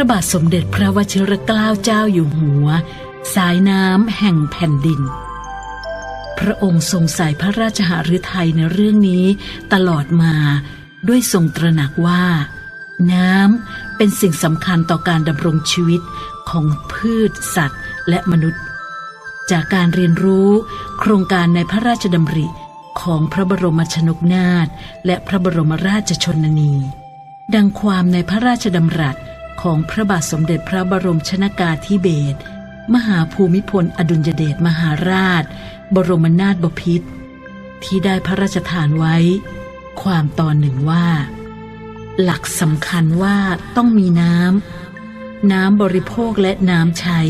พระบาทสมเด็จพระวชิรเกล้าเจ้าอยู่หัว สายน้ำแห่งแผ่นดิน พระองค์ทรงใส่พระราชหฤทัยในเรื่องนี้ตลอดมาด้วยทรงตระหนักว่า น้ำเป็นสิ่งสำคัญต่อการดำรงชีวิตของพืชสัตว์และมนุษย์ จากการเรียนรู้โครงการในพระราชดำริของพระบรมชนกนาถและพระบรมราชชนนี ดังความในพระราชดำรัส ของพระบาทสมเด็จพระบรมชนากาธิเบศรมหาภูมิพลอดุลยเดชมหาราช บรมนาถบพิตรที่ได้พระราชทานไว้ ความตอนหนึ่งว่า หลักสำคัญว่าต้องมีน้ำน้ำบริโภคและน้ำใช้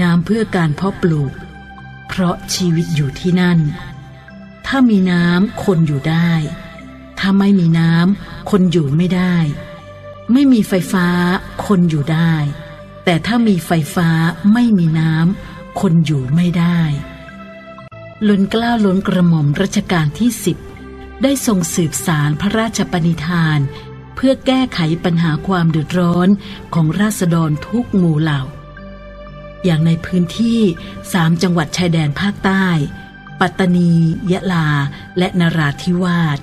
น้ำเพื่อการเพาะปลูก เพราะชีวิตอยู่ที่นั่น ถ้ามีน้ำคนอยู่ได้ ถ้าไม่มีน้ำคนอยู่ไม่ได้ ไม่มีไฟฟ้าคนอยู่ได้ แต่ถ้ามีไฟฟ้าไม่มีน้ำคนอยู่ไม่ได้ล้นกล้าล้นกระหม่อมรัชกาลที่สิบได้ทรงสืบสารพระราชปณิธาน เพื่อแก้ไขปัญหาความเดือดร้อนของราษฎรทุกหมู่เหล่า อย่างในพื้นที่สามจังหวัดชายแดนภาคใต้ ปัตตานี ยะลา และนราธิวาส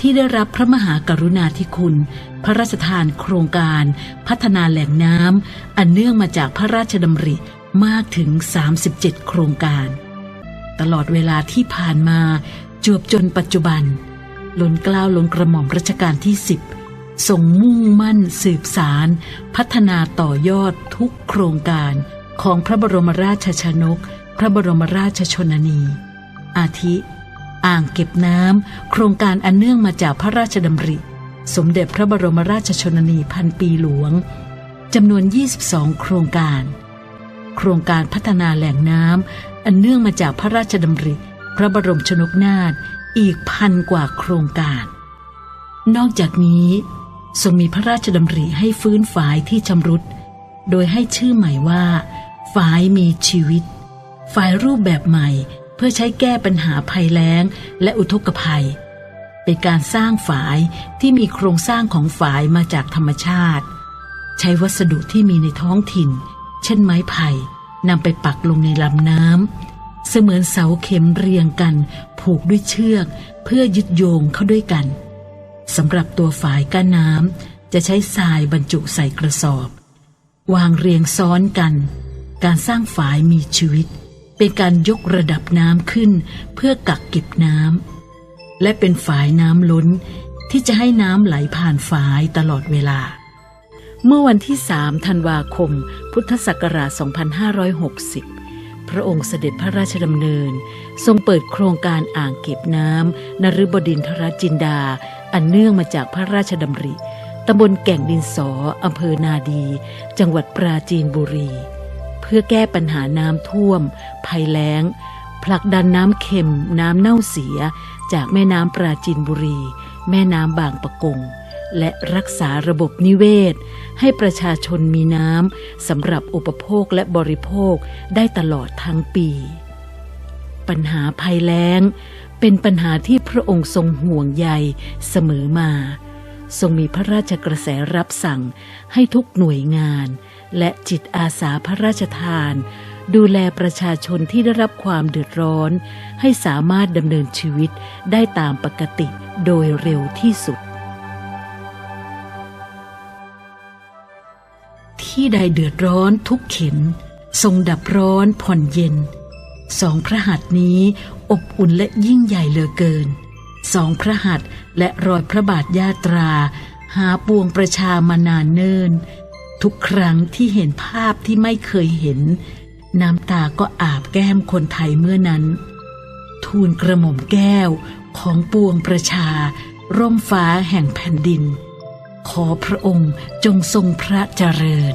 ที่ได้รับพระมหากรุณาธิคุณ พระราชทานโครงการ พัฒนาแหล่งน้ำอันเนื่องมาจากพระราชดำริมากถึง 37 โครงการ ตลอดเวลาที่ผ่านมาจวบจนปัจจุบันล้นกล้าวล้นกระหม่อมรัชกาลที่สิบทรงมุ่งมั่นสืบสาร พัฒนาต่อยอดทุกโครงการของพระบรมราชชนก พระบรมราชชนนี อาทิ อ่างเก็บน้ำโครงการอันเนื่องมาจากพระราชดำริ สมเด็จพระบรมราชชนนีพันปีหลวงจำนวน 22 โครงการ โครงการพัฒนาแหล่งน้ำอันเนื่องมาจากพระราชดำริ พระบรมชนกนาถอีกพันกว่าโครงการ นอกจากนี้ทรงมีพระราชดำริให้ฟื้นฝายที่ชำรุด โดยให้ชื่อใหม่ว่าฝายมีชีวิตฝายรูปแบบใหม่ เพื่อใช้แก้ปัญหาภัยแล้งและอุทกภัย เป็นการสร้างฝายที่มีโครงสร้างของฝายมาจากธรรมชาติ ใช้วัสดุที่มีในท้องถิ่น เช่นไม้ไผ่นำไปปักลงในลำน้ำเสมือนเสาเข็มเรียงกัน ผูกด้วยเชือก เพื่อยึดโยงเข้าด้วยกันสำหรับตัวฝายก้านน้ำจะใช้ทรายบรรจุใส่กระสอบ วางเรียงซ้อนกัน การสร้างฝายมีชีวิต เป็นการยกระดับน้ำขึ้นเพื่อกักเก็บน้ำและเป็นฝายน้ำล้นที่จะให้น้ำไหลผ่านฝายตลอดเวลา เมื่อวันที่3ธันวาคม พุทธศักราช 2560 พระองค์เสด็จพระราชดำเนิน ทรงเปิดโครงการอ่างเก็บน้ำนฤบดินทรจินดา อันเนื่องมาจากพระราชดำริตำบลแก่งดินสออำเภอนาดี จังหวัดปราจีนบุรี เพื่อแก้ปัญหาน้ำท่วม ภัยแล้ง ผลักดันน้ำเค็ม น้ำเน่าเสีย จากแม่น้ำปราจีนบุรี แม่น้ำบางปะกง และรักษาระบบนิเวศ ให้ประชาชนมีน้ำสำหรับอุปโภคและบริโภคได้ตลอดทั้งปี ปัญหาภัยแล้ง เป็นปัญหาที่พระองค์ทรงห่วงใยเสมอมาทรงมีพระราชกระแสรับสั่งให้ทุกหน่วยงาน และจิตอาสาพระราชทาน ดูแลประชาชนที่ได้รับความเดือดร้อน ให้สามารถดำเนินชีวิตได้ตามปกติโดยเร็วที่สุด ที่ใดเดือดร้อนทุกเข็น ทรงดับร้อนผ่อนเย็น สองพระหัตถ์นี้อบอุ่นและยิ่งใหญ่เหลือเกิน สองพระหัตถ์และรอยพระบาทยาตรา หาปวงประชามานานเนิ่น ทุกครั้งที่เห็นภาพที่ไม่เคยเห็น น้ำตาก็อาบแก้มคนไทยเมื่อนั้น ทูลกระหม่อมแก้วของปวงประชา ร่มฟ้าแห่งแผ่นดิน ขอพระองค์จงทรงพระเจริญ